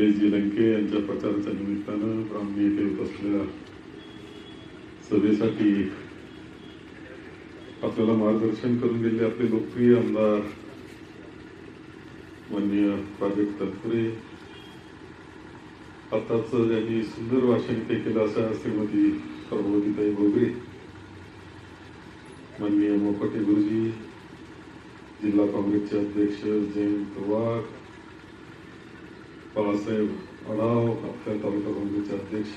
जी लंके यांच्या प्रचाराच्या निमित्तानं ब्राह्मणी येथे उपसलेल्या सभेसाठी आपल्याला मार्गदर्शन करून गेले आपले लोकप्रिय आमदार माननीय प्राजक्त तनपुरे. आताच ज्यांनी सुंदर भाषण ते केलं अशा श्रीमती प्रभवतीताई भोगरे माननीय मोपटे गुरुजी जिल्हा काँग्रेसचे अध्यक्ष जयंत वाघ बाळासाहेब अडाव आपल्या तालुका काँग्रेसचे अध्यक्ष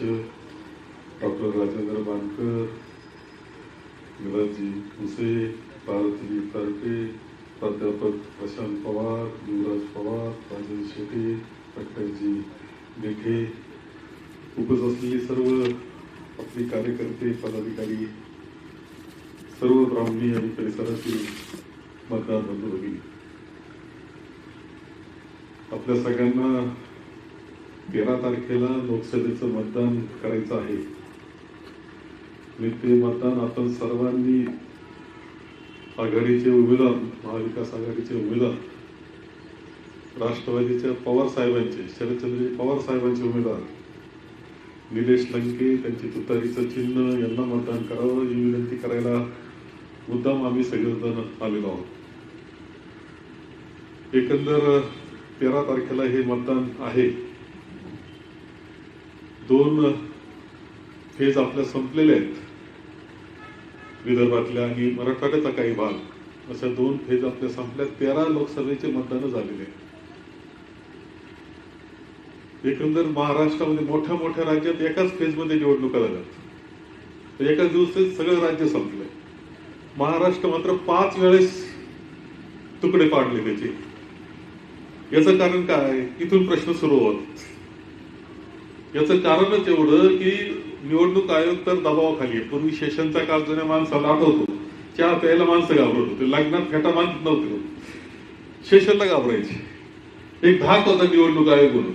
डॉक्टर राजेंद्र बानकर विलासजी भुसे भारतजी तर्फे प्राध्यापक प्रशांत पवार युवराज पवार राजेंद्र शेटे डॉक्टरजी देठे उपस्थित असलेली सर्व आपले कार्यकर्ते पदाधिकारी सर्व ब्राह्मणी आणि परिसरातील मतदार बंधू भगिनी आपल्या सगळ्यांना तेरा तारखेला लोकसभेचं मतदान करायचं आहे. आणि ते मतदान आपण सर्वांनी आघाडीचे उमेदवार महाविकास आघाडीचे उमेदवार राष्ट्रवादीच्या पवार साहेबांचे शरदचंद्रजी पवार साहेबांचे उमेदवार निलेश लंके त्यांची तुतारीचं चिन्ह यांना मतदान करावं ही विनंती करायला मुद्दाम आम्ही सगळेजण आलेलो आहोत. एकंदर तेरा तारखेला हे मतदान आहे. दोन फेज आपल्या संपलेले आहेत. विदर्भातल्या आणि मराठवाड्याचा काही भाग. अशा दोन फेज आपल्या संपल्या तेरा लोकसभेचे मतदान झालेले आहेत एकंदर महाराष्ट्रामध्ये मोठ्या मोठ्या राज्यात एकाच फेजमध्ये निवडणुका झाल्यात. तर एकाच दिवसात सगळं राज्य संपलंय. महाराष्ट्र मात्र पाच वेळेस तुकडे पाडले त्याचे. याचं कारण काय? इथून प्रश्न सुरू होत. याचं कारणच एवढं की निवडणूक आयोग तर दबावाखाली आहे. पूर्वी शेषनचा काळ जुन्या माणसाला आठवतो. चहा प्यायला माणसं घाबरत होते. लग्नात फेटा मानत नव्हते. शेषनला घाबरायचे. एक धाक होता निवडणूक आयोग म्हणून.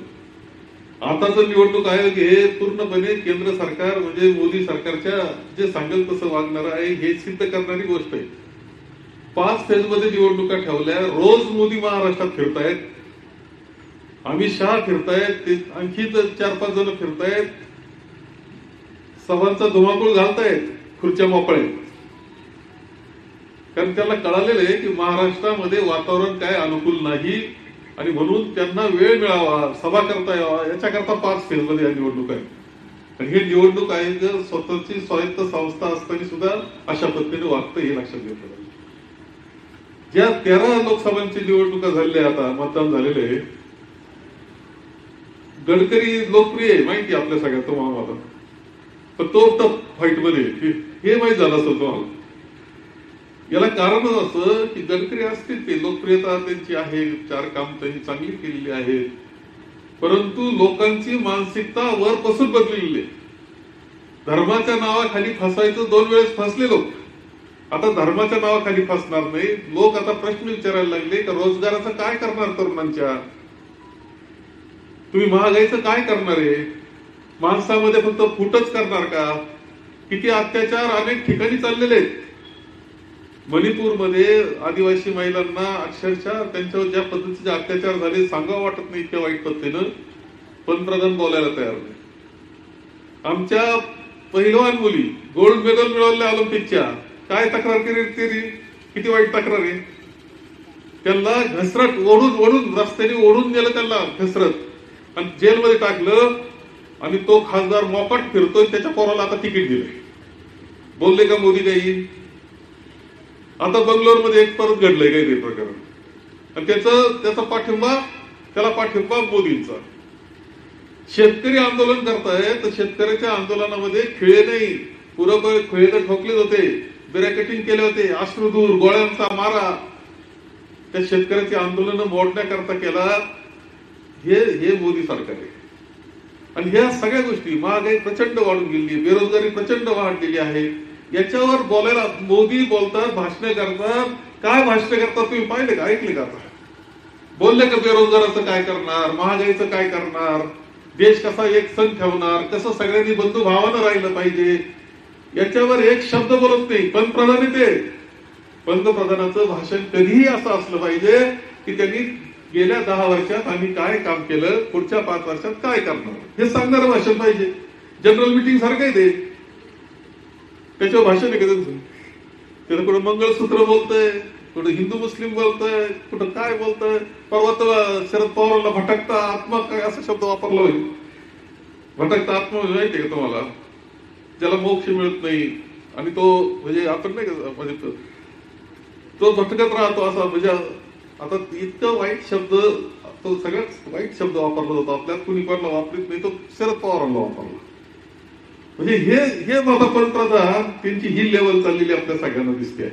आताचं निवडणूक आयोग हे पूर्णपणे केंद्र सरकार म्हणजे मोदी सरकारच्या जे सांगेल तसं वागणार आहे हे सिद्ध करणारी गोष्ट आहे. पाच फेजमध्ये निवडणुका ठेवल्या. रोज मोदी महाराष्ट्रात फिरतायत. अमित शहा फिरतायत ते आणखी तर चार पाच जण फिरतायत. सभांचा धुमाकूळ घालतायत खुर्च्या मोकळ्या. कारण त्याला कळालेलं आहे की महाराष्ट्रामध्ये वातावरण काय अनुकूल नाही आणि म्हणून त्यांना वेळ मिळावा सभा करता यावा याच्याकरता पाच फेजमध्ये या निवडणूक आहे आणि हे निवडणूक आयोग स्वतःची स्वायत्त संस्था असताना सुद्धा अशा पद्धतीने वागतं हे लक्षात घेतलं पाहिजे. ज्या तेरा लोकसभांची निवडणुका झालेल्या आता मतदान झालेले आहे गडकरी लोकप्रिय आहे माहिती आपल्या सगळ्यात तुम्हाला मला पण तो तर फाईटमध्ये हे माहीत झालं असतं तुम्हाला. याला कारणच असं की गडकरी असतील ते लोकप्रियता त्यांची आहे चार काम त्यांनी चांगली केलेली आहे परंतु लोकांची मानसिकता वरपासून बदललेली आहे. धर्माच्या नावाखाली फसायचं दोन वेळेस फसले लोक. आता धर्माच्या नावाखाली फसणार नाही. लोक आता प्रश्न विचारायला लागले का रोजगाराचं काय करणार तरुणांच्या? तुम्ही महागाईचं काय करणार आहे? माणसामध्ये फक्त फुटच करणार का? किती अत्याचार अनेक ठिकाणी चाललेले आहेत. मणिपूरमध्ये आदिवासी महिलांना अक्षरशः त्यांच्यावर ज्या पद्धतीचे अत्याचार झाले सांगावं वाटत नाही इतक्या वाईट पद्धतीनं पंतप्रधान बोलायला तयार नाही. आमच्या पहिलवान मुली गोल्ड मेडल मिळवल्या ऑलिम्पिकच्या काय तक्रार केली तरी? किती वाईट तक्रार आहे? त्यांना घसरत ओढून ओढून रस्त्याने ओढून नेलं त्यांना घसरत. आणि जेलमध्ये टाकलं आणि तो खासदार मोकाट फिरतोय त्याच्या पोराला आता तिकीट दिलंय. बोलले का मोदी काही आता बंगलोरमध्ये एक परत घडलंय काही ते प्रकरण? आणि त्याचं त्याचा पाठिंबा त्याला पाठिंबा मोदींचा. शेतकरी आंदोलन करताय तर शेतकऱ्याच्या आंदोलनामध्ये खिळे नाही. पुरं खिळे तर ठोकले होते ब्रॅकेटिंग केले होते अश्रुधूर गोळ्यांचा मारा. त्या शेतकऱ्याचे आंदोलन मोडण्याकरता केला हे हे मोदी सरकार आहे आणि ह्या सगळ्या गोष्टी महागाई प्रचंड वाढून गेली बेरोजगारी प्रचंड वाढलेली आहे. याच्यावर बोलायला मोदी बोलतात भाषण करतात. काय भाषण करतात तुम्ही पाहिले का? ऐकले का आता? बोलले का बेरोजगाराचं काय करणार? महागाईचं काय करणार? देश कसा एक सण ठेवणार? कसं सगळ्यांनी बंधू भावानं राहिलं पाहिजे? याच्यावर एक शब्द बोलत नाही पंतप्रधान ते पंतप्रधानाचं भाषण कधीही असं असलं पाहिजे की त्यांनी गेल्या दहा वर्षात आम्ही काय काम केलं पुढच्या पाच वर्षात काय करणार? हे सांगणारं भाषण पाहिजे. जनरल मिटिंग सारखं आहे ते. त्याच्यावर भाषण आहे का त्यांचं? त्याला कुठं मंगळसूत्र बोलतंय कुठं हिंदू मुस्लिम बोलतोय कुठं काय बोलतोय? परवा तर शरद पवारांना भटकता आत्मा काय असा शब्द वापरला होईल भटकता आत्मा म्हणजे माहितीये का तुम्हाला? ज्याला मोक्ष मिळत नाही. आणि तो म्हणजे आपण नाही का म्हणजे तो- तो भटकत राहतो असा म्हणजे आता इतकं वाईट शब्द तो सगळ्यात वाईट शब्द वापरला जातो. आपल्यात कुणी कोणाला वापरत नाही तो शरद पवारांना वापरला. म्हणजे हे हे बाबा पंतप्रधान त्यांची ही लेवल चाललेली आपल्या सगळ्यांना दिसते.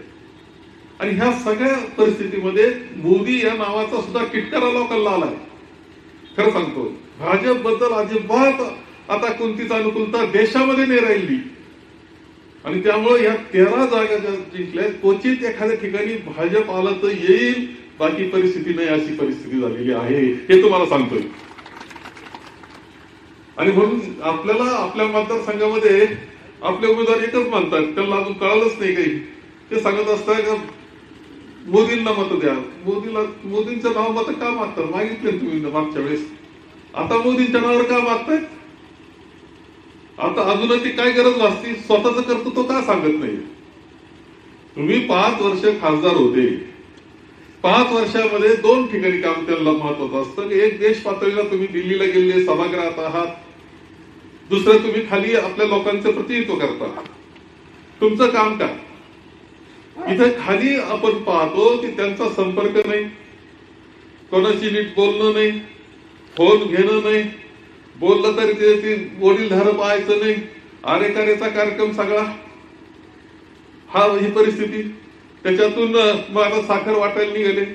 आणि ह्या सगळ्या परिस्थितीमध्ये मोदी या नावाचा सुद्धा किटकारा लोकांना आलाय. खरं सांगतो भाजपबद्दल अजिबात आता कोणतीच अनुकूलता देशामध्ये नाही राहिली. आणि त्यामुळे या तेरा जागा ज्या जिंकल्या क्वचित एखाद्या ठिकाणी भाजप आलं तर येईल बाकी परिस्थिती नाही अशी परिस्थिती झालेली आहे हे तुम्हाला सांगतोय. आणि म्हणून आपल्याला आपल्या मतदारसंघामध्ये आपले उमेदवार एकच मानतात त्यांना अजून कळालंच नाही काही. ते सांगत असतात का मोदींना मत द्या. मोदीला मोदींच्या नाव मत का मागतात? मागितले तुम्ही मागच्या वेळेस. आता मोदींच्या नावावर का मागताय आता अजूनही ती काय गरज वाचती स्वतःच करतो तो का सांगत नाही तुम्ही पाच वर्ष खासदार होते. पाच वर्षामध्ये दोन ठिकाणी काम त्यांना महत्वाचं असतं. एक देश पातळीला तुम्ही दिल्लीला गेले सभागृहात आहात. दुसरं तुम्ही खाली आपल्या लोकांचं प्रतिनिधित्व करता. तुमचं काम काय? इथे खाली आपण पाहतो की त्यांचा संपर्क नाही. कोणाशी नीट बोलणं नाही. फोन घेणं नाही. बोललं तरी ते ते वडील धार पाहायचं नाही. आरेकारेचा कार्यक्रम सगळा. हा ही परिस्थिती. त्याच्यातून मला साखर वाटायला निघाले.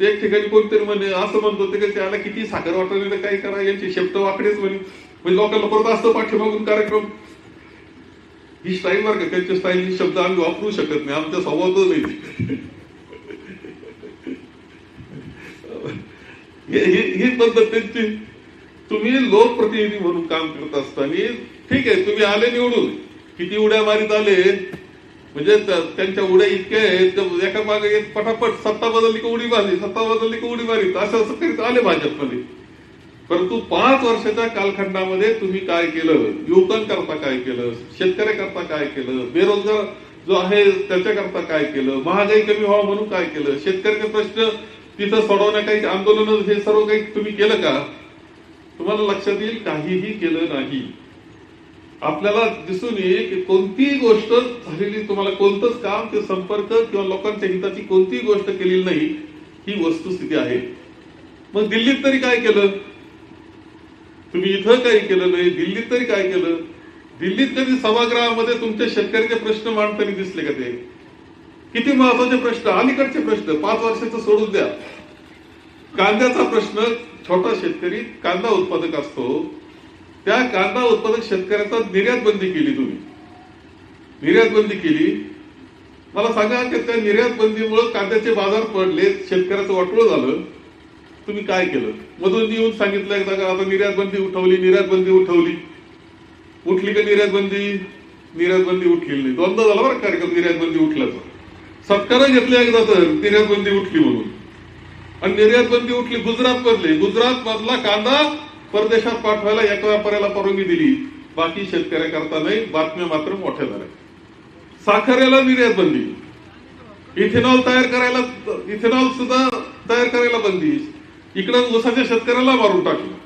ते एक ठिकाणी कोणतरी म्हणे असं म्हणत होते की त्याला किती साखर वाटायला काय करा यांची शब्द वाकडेच म्हणे. म्हणजे लोकांना परत असतं पाठीमागून कार्यक्रम. ही स्टाईल बरं का त्यांच्या स्टाईल शब्द आम्ही वापरू शकत नाही आमच्या स्वभावच नाही. ही पद्धत त्यांची. तुम्ही लोकप्रतिनिधी म्हणून काम करत असताना ठीक आहे तुम्ही आले निवडून. किती उड्या मारीत आले म्हणजे त्यांच्या उड्या इतक्या आहेत एका मागे एक पटापट सत्ता बदलली का उडी मारली सत्ता बदलली का उडी मारली. असं असं करीत आले भाजपमध्ये. परंतु पाच वर्षाच्या कालखंडामध्ये तुम्ही काय केलं? युवकांकरता काय केलं? शेतकऱ्याकरता काय केलं? बेरोजगार जो आहे त्याच्याकरता काय केलं? महागाई कमी व्हावं म्हणून काय केलं? शेतकऱ्याचे प्रश्न तिथं सोडवण्या काही आंदोलन हे सर्व काही तुम्ही केलं का? तुम्हाला लक्षात येईल काहीही केलं नाही. आपल्याला दिसून येईल की कोणतीही गोष्ट झालेली तुम्हाला कोणतंच काम किंवा संपर्क किंवा लोकांच्या हिताची कोणतीही गोष्ट केलेली नाही ही वस्तुस्थिती आहे. मग दिल्लीत तरी काय केलं? तुम्ही इथं काही केलं नाही दिल्लीत तरी काय केलं? दिल्लीत कधी सभागृहामध्ये तुमच्या शेतकऱ्याचे प्रश्न मांडताना दिसले का ते? किती महत्त्वाचे प्रश्न? अलीकडचे प्रश्न पाच वर्षाचं सोडून द्या. कांद्याचा प्रश्न छोटा शेतकरी कांदा उत्पादक असतो. त्या कांदा उत्पादक शेतकऱ्याचा निर्यात बंदी केली तुम्ही. निर्यात बंदी केली. मला सांगा की त्या निर्यात बंदीमुळे कांद्याचे बाजार पडले शेतकऱ्याचं वाटोळ झालं. तुम्ही काय केलं? मधून येऊन सांगितलं एकदा का आता निर्यात बंदी उठवली निर्यात बंदी उठवली. उठली का निर्यात बंदी? निर्यात बंदी उठलेली नाही. दोनदा झाला बरं कार्यक्रम निर्यात बंदी उठल्याचा. सत्कार घेतली एकदा तर निर्यात बंदी उठली म्हणून. आणि निर्यात बंदी उठली गुजरात मधली. गुजरात मधला कांदा परदेशात पाठवायला एका व्यापाऱ्याला परवानगी दिली. बाकी शेतकऱ्याकरता नाही बातम्या मात्र मोठ्या झाल्या. साखरेला निर्यात बंदी. इथेनॉल तयार करायला इथेनॉल सुद्धा तयार करायला बंदी. इकडं ऊसाच्या शेतकऱ्याला मारून टाकलं.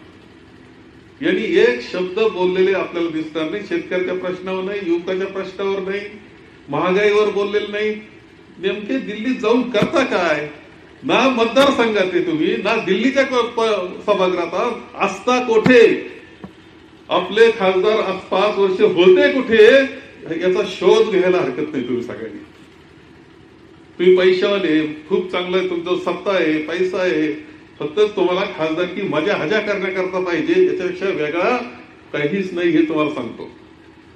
यांनी एक शब्द बोललेले आपल्याला दिसणार नाही. शेतकऱ्याच्या प्रश्नावर नाही युवकाच्या प्रश्नावर नाही महागाईवर बोललेलं नाही. नेमके दिल्लीत जाऊन करता काय? ना मतदारसंघात तुम्ही ना दिल्लीच्या सभागृहात असता कोठे? आपले खासदार आज पाच वर्ष होते कुठे? याचा शोध घ्यायला हरकत नाही तुम्ही सगळ्यांनी. तुम्ही पैशावाले खूप चांगलं आहे तुमचं सत्ता आहे पैसा आहे. फक्त तुम्हाला खासदारकी मजा हजा करण्याकरता पाहिजे याच्यापेक्षा वेगळा काहीच नाही हे तुम्हाला सांगतो.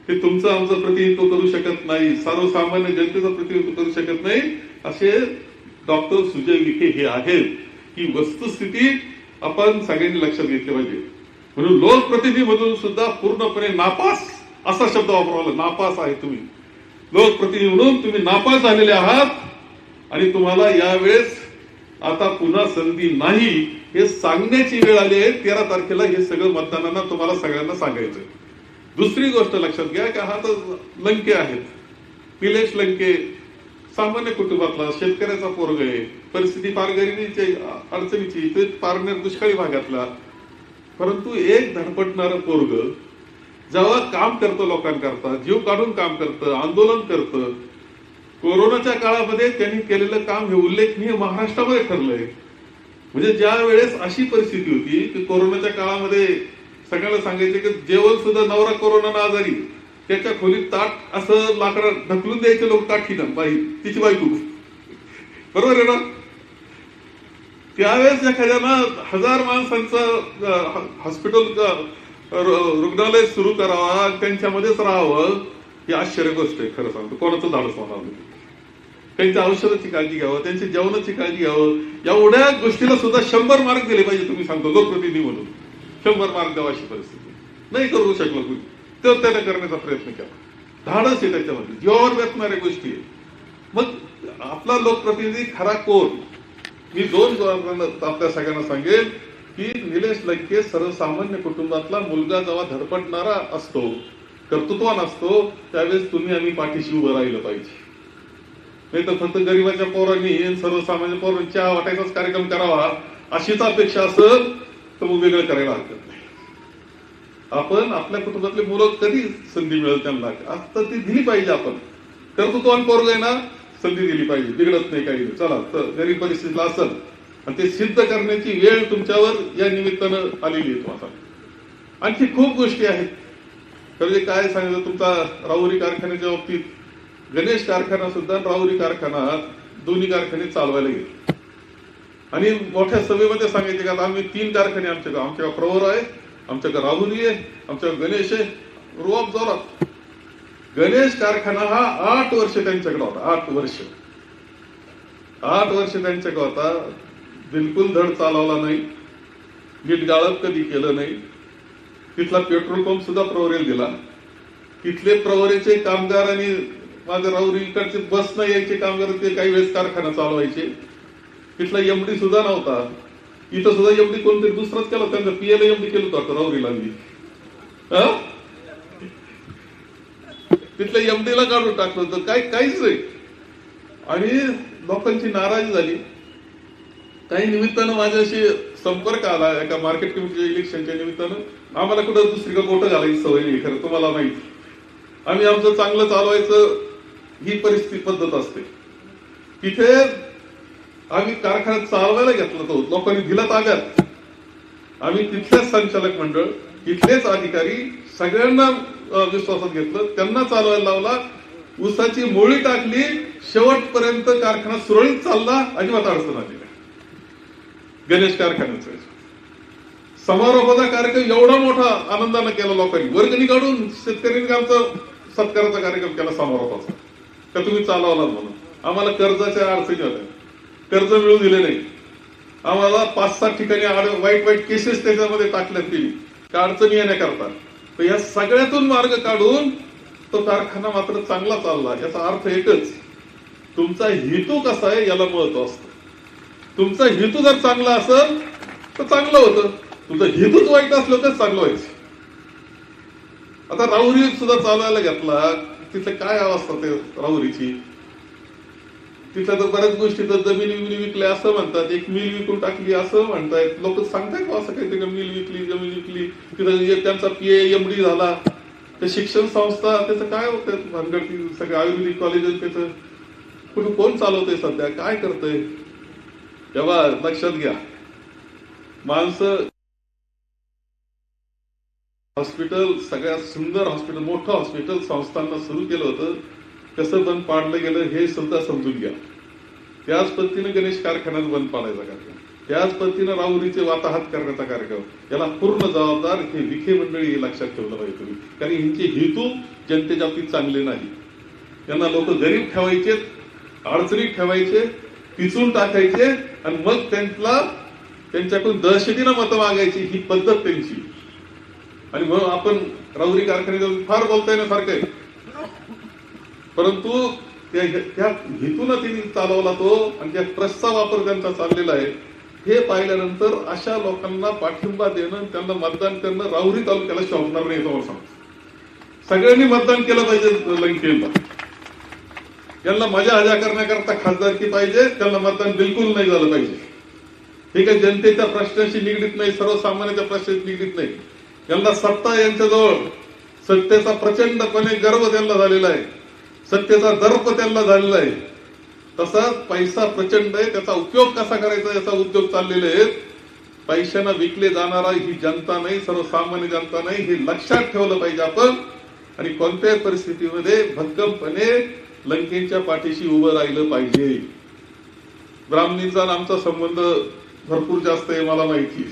ते तुमचं आमचं प्रतिनिधित्व करू शकत नाही सर्वसामान्य जनतेचं प्रतिनिधित्व करू शकत नाही असे डॉक्टर सुजय विखे हे आहेत की वस्तुस्थिती आपण सगळ्यांनी लक्षात घेतली पाहिजे. म्हणून लोकप्रतिनिधी मधून सुद्धा पूर्णपणे नापास असा शब्द वापरावा नापास आहे तुम्ही. लोकप्रतिनिधी म्हणून तुम्ही नापास झालेले आहात आणि तुम्हाला यावेळेस आता पुन्हा संधी नाही हे सांगण्याची वेळ आली आहे. तेरा तारखेला हे सगळं मतदानांना तुम्हाला सगळ्यांना सांगायचं दुसरी गोष्ट लक्षात घ्या की हा तर लंके आहेत. निलेश लंके सामान्य कुटुंबातला शेतकऱ्याचा पोरग आहे परिस्थिती फार गरिबीची अडचणीची ते फार दुष्काळी भागातला. परंतु एक धडपटणारं पोरग जेव्हा काम करतं लोकांकरता जीव काढून काम करतं आंदोलन करतं कोरोनाच्या काळामध्ये त्यांनी केलेलं काम हे उल्लेखनीय महाराष्ट्रामध्ये ठरलंय. म्हणजे ज्या वेळेस अशी परिस्थिती होती की कोरोनाच्या काळामध्ये सगळ्यांना सांगायचे की जेवण सुद्धा नवरा कोरोनानं आजारी त्याच्या खोलीत ताट असं लाकडा ढकलून द्यायचे लोक ताट ठिकाण बाई तिची बायको. बरोबर आहे ना? त्यावेळेस एखाद्यानं हजार माणसांचं हॉस्पिटल रुग्णालय सुरू करावा त्यांच्यामध्येच राहावं ही आश्चर्य गोष्ट आहे खरं सांगतो. कोणाचं धाडस होणार त्यांच्या औषधाची काळजी घ्यावं त्यांच्या जेवणाची काळजी घ्यावं. एवढ्या गोष्टीला सुद्धा शंभर मार्क दिले पाहिजे तुम्ही सांगतो लोकप्रतिनिधी म्हणून. शंभर मार्क द्यावा अशी परिस्थिती. नाही करू शकलं कुणी तर त्याने करण्याचा प्रयत्न केला. धाडस आहे त्याच्यामध्ये. जीवावर व्यापणाऱ्या गोष्टी आहे मग आपला लोकप्रतिनिधी खरा कोण? मी दोन आपल्या सगळ्यांना सांगेन की निलेश लंके सर्वसामान्य कुटुंबातला मुलगा जेव्हा धडपटणारा असतो कर्तृत्वान असतो त्यावेळेस तुम्ही आम्ही पाठीशी उभं राहिलं पाहिजे. नाही तर फक्त गरीबाच्या पोरांनी सर्वसामान्य पोरांनी चहा वाटायचाच कार्यक्रम करावा अशीच अपेक्षा असेल तर मग वेगळं करायला हरकत नाही. आपण आपल्या कुटुंबातले मुलं कधी संधी मिळेल त्यांना? आता ती दिली पाहिजे आपण. कर्तृत्वान पोरग आहे ना संधी दिली पाहिजे. बिघडत नाही काही. चला तर गरीब परिस्थितीला असेल. आणि ते सिद्ध करण्याची वेळ तुमच्यावर या निमित्तानं आलेली आहे तुम्हाला आणखी खूप गोष्टी आहेत. तर जे काय सांगितलं तुमचा राहुरी कारखान्याच्या बाबतीत गणेश कारखाना सुद्धा राहुरी कारखाना दोन्ही कारखाने चालवायला गेले. आणि मोठ्या सभेमध्ये सांगायचे का आम्ही तीन कारखाने आमच्या आमच्या प्रवर आहे आमच्याकडे राहुरी आहे आमच्याकडे गणेश आहे रोप जोरात. गणेश कारखाना हा आठ वर्ष त्यांच्याकडे होता आठ वर्ष. आठ वर्ष त्यांच्याकडे होता. बिलकुल धड चालवला नाही. नीट गाळप कधी केलं नाही. तिथला पेट्रोल पंप सुद्धा प्रवरेल दिला. तिथले प्रवरेचे कामगार आणि माझ्या राहुरी इकडचे बस न यायचे कामगार ते काही वेळेस कारखाना चालवायचे. तिथला एमडी सुद्धा नव्हता. इथं सुद्धा एमडी कोणतरी दुसराच केला त्यांचं पीएल एमडी केलं होतं राहुरीला मी तिथल्या एमडीला काढून टाकलं होतं. काय काहीच नाही. आणि लोकांची नाराजी झाली. काही निमित्तानं माझ्याशी संपर्क आला एका मार्केट कमिटीच्या इलेक्शनच्या निमित्तानं. आम्हाला कुठं दुसरीकडे बोट घालायची सवय नाही खरं तुम्हाला माहिती. आम्ही आमचं चांगलं चालवायचं ही परिस्थिती पद्धत असते. तिथे आम्ही कारखाना चालवायला घेतला तो लोकांनी दिला ताब्यात. आम्ही तिथलेच संचालक मंडळ तिथलेच अधिकारी सगळ्यांना विश्वासात घेतलं. त्यांना चालवायला लावला. ऊसाची मोळी टाकली. शेवटपर्यंत कारखाना सुरळीत चालला. अजिबात अडचण आली गणेश कारखान्याचा. समारोपाचा कार्यक्रम एवढा मोठा आनंदाने केला लोकांनी. वर्गणी काढून शेतकऱ्यांनी आमचा सत्काराचा कार्यक्रम केला समारोपाचा. का तुम्ही चालवला म्हणून? आम्हाला कर्जाच्या अडचणी होत्या. कर्ज मिळू दिले नाही. आम्हाला पाच सात ठिकाणी आड- वाईट वाईट केसेस त्याच्यामध्ये टाकल्यात केली का अडचणी येण्याकरता तर या सगळ्यातून मार्ग काढून तो कारखाना मात्र चांगला चालला. याचा अर्थ एकच. तुमचा हेतू कसा आहे याला महत्त्व असतं. तुमचा हेतू जर चांगला असेल तर चांगलं होतं. तुमचं हेतूच वाईट असलं तर चांगलं व्हायचं. आता राहुरी सुद्धा चालवायला घेतला. तिथले काय अवस्था ते राहुरीची? तिथं तर बऱ्याच गोष्टी तर जमिनी विमिनी विकल्या असं म्हणतात. एक मिल विकून टाकली असं म्हणतायत. लोक सांगताय असं काहीतरी का मिल विकली जमीन विकली. तिथं म्हणजे त्यांचा पीए एमडी झाला. ते शिक्षण संस्था त्याचं काय होतं? भानगड सगळं आयुर्वेदिक कॉलेज त्याचं. कुठं कोण चालवतंय सध्या? काय करतंय? तेव्हा लक्षात घ्या. माणसं हॉस्पिटल सगळ्यात सुंदर हॉस्पिटल मोठं हॉस्पिटल संस्थांना सुरू केलं होतं. कसं बंद पाडलं गेलं हे सुद्धा समजून घ्या. त्याच पद्धतीने गणेश कारखान्यात बंद पाडायचा कार्यक्रम. त्याच पद्धतीने राहुरीचे वाताहत करण्याचा कार्यक्रम. याला पूर्ण जबाबदार हे विखे मंडळी हे लक्षात ठेवलं पाहिजे तुम्ही. कारण ह्यांचे हेतू जनतेच्या बाबतीत चांगले नाही. यांना लोक गरीब ठेवायचे अडचणीत ठेवायचे पिचून टाकायचे आणि मग त्यांना त्यांच्याकडून दहशतीनं मतं मागायची ही पद्धत त्यांची. आणि म्हणून आपण राहुरी कारखान्यात फार बोलता ना आहे. परंतु त्या हेतून तिने चालवला तो आणि त्या ट्रस्टचा वापर त्यांचा चाललेला आहे. हे पाहिल्यानंतर अशा लोकांना पाठिंबा देणं त्यांना मतदान करणं राहुरी तालुक्याला शोभणार नाही तुम्हाला सांगतो सगळ्यांनी मतदान केलं पाहिजे लंकेला. यांना मजा हजा करण्याकरता खासदारकी पाहिजे त्यांना मतदान बिलकुल नाही झालं पाहिजे. हे काय जनतेच्या प्रश्नाशी निगडीत नाही सर्वसामान्याच्या प्रश्नाशी निगडीत नाही. यांना सत्ता यांच्याजवळ सत्तेचा प्रचंडपणे गर्व त्यांना झालेला आहे. सत्तेचा दर्प त्यांना झालेला आहे. तसाच पैसा प्रचंड आहे त्याचा उपयोग कसा करायचा याचा उद्योग चाललेले आहेत. पैशानं विकले जाणारा ही जनता नाही सर्वसामान्य जनता नाही हे लक्षात ठेवलं पाहिजे आपण. आणि कोणत्याही परिस्थितीमध्ये भक्कमपणे लंकेच्या पाठीशी उभं राहिलं पाहिजे. ब्राह्मणीचा आणि आमचा संबंध भरपूर जास्त आहे मला माहिती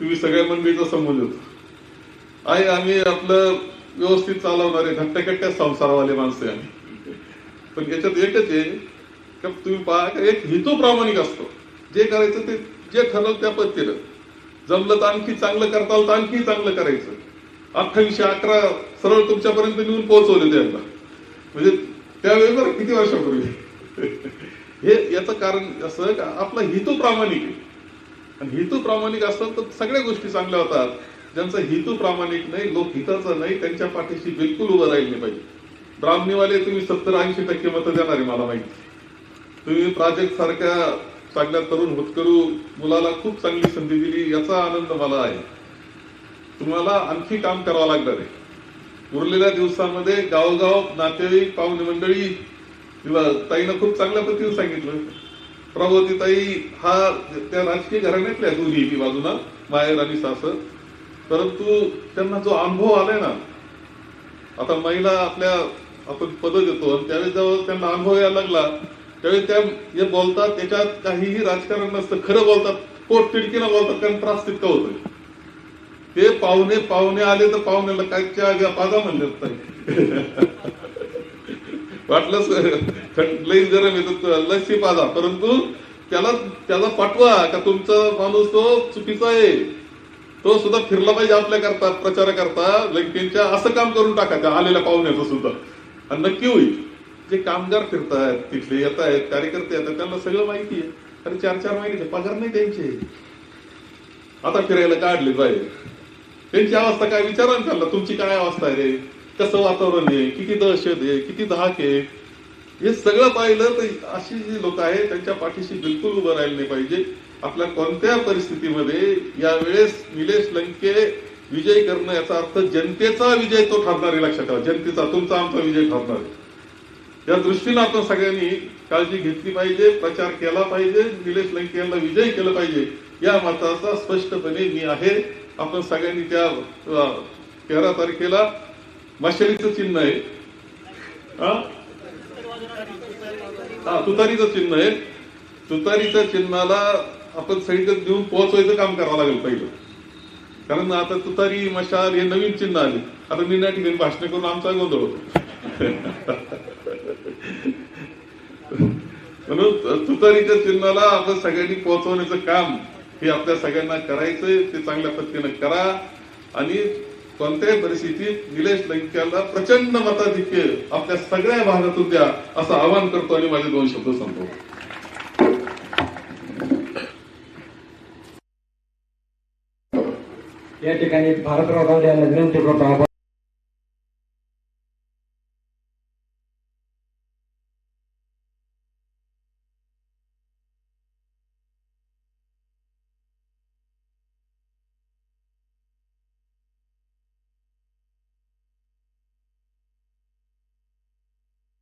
तुम्ही सगळ्या मंडळीचा संबंध होतो. आहे आम्ही आपलं व्यवस्थित चालवणारे घट्ट्याकट्ट्या संसारवाले माणसे आम्ही. पण याच्यात एकच आहे का तुम्ही पहा का एक हेतू प्रामाणिक असतो. जे करायचं ते जे ठरवलं त्या पद्धतीनं. जमलं तर आणखी चांगलं करता आलं तर आणखी चांगलं करायचं. अठ्ठावीसशे अकरा सरळ तुमच्यापर्यंत नेऊन पोहोचवले त्यांना म्हणजे त्यावेळी बरं किती वर्षापूर्वी? हे याचं कारण असं का आपला हेतू प्रामाणिक आहे. आणि हेतू प्रामाणिक असतात तर सगळ्या गोष्टी चांगल्या होतात. ज्यांचा हेतू प्रामाणिक नाही लोक हिताचा नाही त्यांच्या पाठीशी बिलकुल उभं राहिले पाहिजे. ब्राह्मणीवाले तुम्ही सत्तर ऐंशी टक्के मतं देणार आहे मला माहिती. तुम्ही प्राजक्त सारख्या चांगल्या तरुण होतकरू मुलाला खूप चांगली संधी दिली याचा आनंद मला आहे. तुम्हाला आणखी काम करावं लागणार आहे. उरलेल्या दिवसामध्ये गावोगाव नातेवाईक पाहुणे मंडळी किंवा ताईनं खूप चांगल्या पद्धतीने सांगितलं. प्रभावती ताई हा त्या राजकीय घराण्यातल्या दोन्ही बी बाजूला माहेर आणि सासर. परंतु त्यांना जो अनुभव आलाय ना आता महिला आपल्या आपण पद देतो आणि त्यावेळेस जेव्हा त्यांना अनुभव यायला लागला त्यावेळी त्या जे बोलतात त्याच्यात काहीही राजकारण नसतं खरं बोलतात पोट तिडकीला बोलतात कारण त्रास तितका होतोय. ते पाहुणे पाहुणे आले तर पाहुण्याला काय पाजा म्हणले वाटलंच लई गरम येतो लसी लस्सी पाजा. परंतु त्याला त्याला पाठवा का तुमचा माणूस तो चुकीचा आहे. तो सुद्धा फिरला पाहिजे आपल्या करता प्रचार करता लंकेच्या असं काम करून टाका त्या आलेल्या पाहुण्याचं सुद्धा. आणि नक्की होईल. जे कामगार फिरतायत तिथले येत आहेत कार्यकर्ते येतात त्यांना सगळं माहिती आहे. अरे चार चार महिन्याचे पगार नाही त्यांचे. आता फिरायला काढले बाहेर. त्यांची अवस्था काय विचारा त्यांना. तुमची काय अवस्था आहे रे? कसं वातावरण आहे? किती दहशत आहे? किती धाक आहे? हे सगळं पाहिलं तर अशी जी लोक आहेत त्यांच्या पाठीशी बिलकुल उभं राहिले नाही पाहिजे. आपल्या कोणत्या परिस्थितीमध्ये यावेळेस निलेश लंके विजय करणं याचा अर्थ जनतेचा विजय तो ठरणार आहे लक्षात ठेवा. जनतेचा तुमचा आमचा विजय ठरणार आहे. या दृष्टीनं आपण सगळ्यांनी काळजी घेतली पाहिजे प्रचार केला पाहिजे निलेश लंके यांना विजय केला पाहिजे या मताचा स्पष्टपणे मी आहे. आपण सगळ्यांनी त्या तेरा तारखेला मशालीचं चिन्ह आहे. हा? हा तुतारीचं चिन्ह आहे. तुतारीच्या चिन्हाला आपण सगळीकडे देऊन पोहोचवायचं काम करावं लागेल पहिलं. कारण आता तुतारी मशाल हे नवीन चिन्ह आले. आता मी नाही ठिकाणी भाषण करून आमचा गोंधळ होतो. म्हणून तुतारीच्या चिन्हाला आता सगळ्यांनी पोहोचवण्याचं काम हे आपल्या सगळ्यांना करायचंय. ते चांगल्या पद्धतीनं करा. आणि कोणत्याही परिस्थितीत निलेश लंक्याला प्रचंड मताधिक्य आपल्या सगळ्या भागातून द्या असं आवाहन करतो आणि माझे दोन शब्द संपवतो. या ठिकाणी भारतराव गांधी यांना विनंती करतो आपण